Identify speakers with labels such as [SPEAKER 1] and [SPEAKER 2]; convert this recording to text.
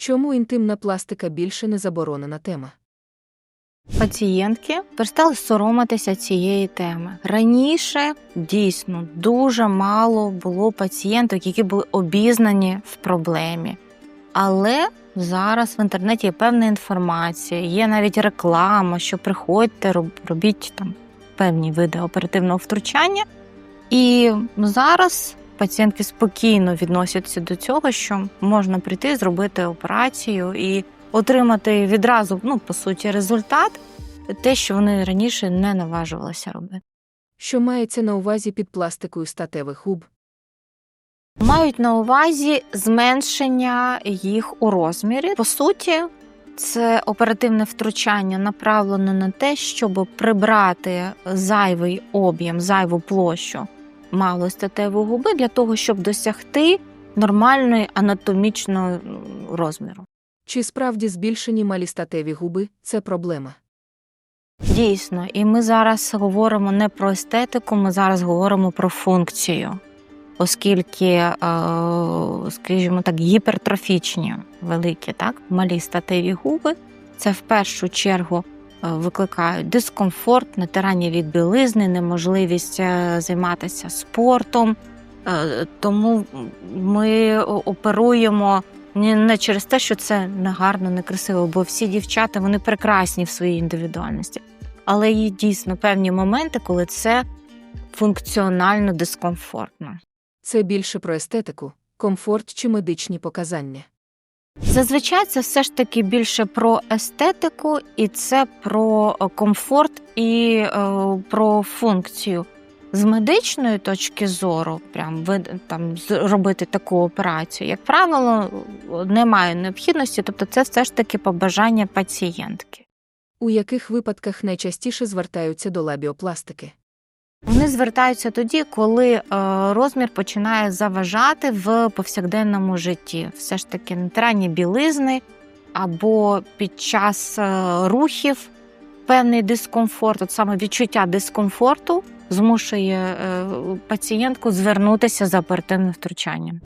[SPEAKER 1] Чому інтимна пластика більше не заборонена тема?
[SPEAKER 2] Пацієнтки перестали соромитися цієї теми. Раніше дійсно дуже мало було пацієнток, які були обізнані в проблемі. Але зараз в інтернеті є певна інформація, є навіть реклама, що приходьте, робіть там певні види оперативного втручання. І зараз пацієнтки спокійно відносяться до цього, що можна прийти, зробити операцію і отримати відразу, ну по суті, результат, те, що вони раніше не наважувалися робити.
[SPEAKER 1] Що мається на увазі під пластикою статевих губ?
[SPEAKER 2] Мають на увазі зменшення їх у розмірі. По суті, це оперативне втручання направлено на те, щоб прибрати зайвий об'єм, зайву площу малостатевої губи для того, щоб досягти нормальної анатомічного розміру.
[SPEAKER 1] Чи справді збільшені малі статеві губи це проблема?
[SPEAKER 2] Дійсно, і ми зараз говоримо не про естетику, ми зараз говоримо про функцію, оскільки, е, скажімо так, гіпертрофічні великі, так, малі статеві губи, це в першу чергу викликають дискомфорт, натирання від білизни, неможливість е, займатися спортом. Е, Тому ми оперуємо не через те, що це негарно, некрасиво, бо всі дівчата вони прекрасні в своїй індивідуальності. Але є дійсно певні моменти, коли це функціонально дискомфортно.
[SPEAKER 1] Це більше про естетику, комфорт чи медичні показання.
[SPEAKER 2] Зазвичай це все ж таки більше про естетику, і це про е, комфорт і е, про функцію. З медичної точки зору, прям там з- робити таку операцію, як правило, немає необхідності, тобто це все ж таки побажання пацієнтки.
[SPEAKER 1] У яких випадках найчастіше звертаються до лабіопластики?
[SPEAKER 2] Вони звертаються тоді, коли е, розмір починає заважати в повсякденному житті. Все ж таки натирання білизни або під час е, рухів певний дискомфорт, от саме відчуття дискомфорту змушує е, пацієнтку звернутися за оперативним втручанням.